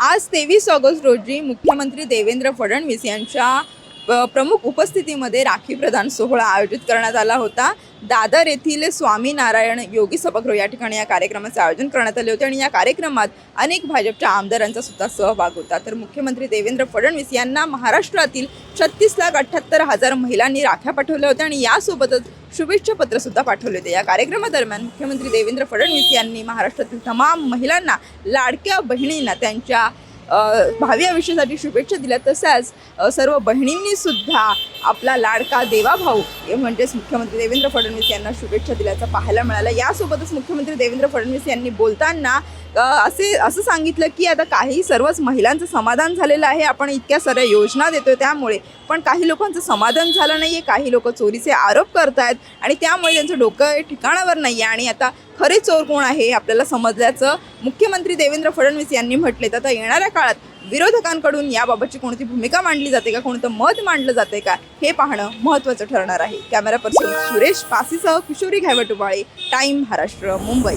आज तेवीस ऑगस्ट रोजी मुख्यमंत्री देवेंद्र फडणवीस यांच्या प्रमुख उपस्थितीमध्ये राखी प्रदान सोहळा आयोजित करण्यात आला होता. दादर येथील स्वामीनारायण योगी सभागृह या ठिकाणी या कार्यक्रमाचे आयोजन करण्यात आले होते आणि या कार्यक्रमात अनेक भाजपच्या आमदारांचा सुद्धा सहभाग होता. तर मुख्यमंत्री देवेंद्र फडणवीस यांना महाराष्ट्रातील छत्तीस लाख अठ्ठ्याहत्तर हजार महिलांनी राख्या पाठवल्या होत्या आणि यासोबतच शुभेच्छा पत्र सुद्धा पाठवले होते. या कार्यक्रमादरम्यान मुख्यमंत्री देवेंद्र फडणवीस यांनी महाराष्ट्रातील तमाम महिलांना लाडक्या बहिणींना त्यांच्या भावी आयुष्यासाठी शुभेच्छा दिल्या. तसंच सर्व बहिणींनी सुद्धा आपला लाडका देवाभाऊ हे म्हणजेच मुख्यमंत्री देवेंद्र फडणवीस यांना शुभेच्छा दिल्याचं पाहायला मिळालं. यासोबतच मुख्यमंत्री देवेंद्र फडणवीस यांनी बोलताना असे असं सांगितलं की आता काही सर्वच महिलांचं समाधान झालेलं आहे आपण इतक्या साऱ्या योजना देतोय त्यामुळे. पण काही लोकांचं समाधान झालं नाही आहे काही लोक चोरीचे आरोप करत आहेत आणि त्यामुळे त्यांचं डोकं हे ठिकाणावर नाही आहे आणि आता खरे चोर कोण आहे हे आपल्याला समजल्याचं मुख्यमंत्री देवेंद्र फडणवीस यांनी म्हटले. तर आता येणाऱ्या काळात विरोधकांकडून याबाबतची कोणती भूमिका मांडली जाते का कोणतं मत मांडलं जाते का हे पाहणं महत्त्वाचं ठरणार आहे. कॅमेरा पर्सन सुरेश पासीसह किशोरी घायवटुबाळे टाईम महाराष्ट्र मुंबई.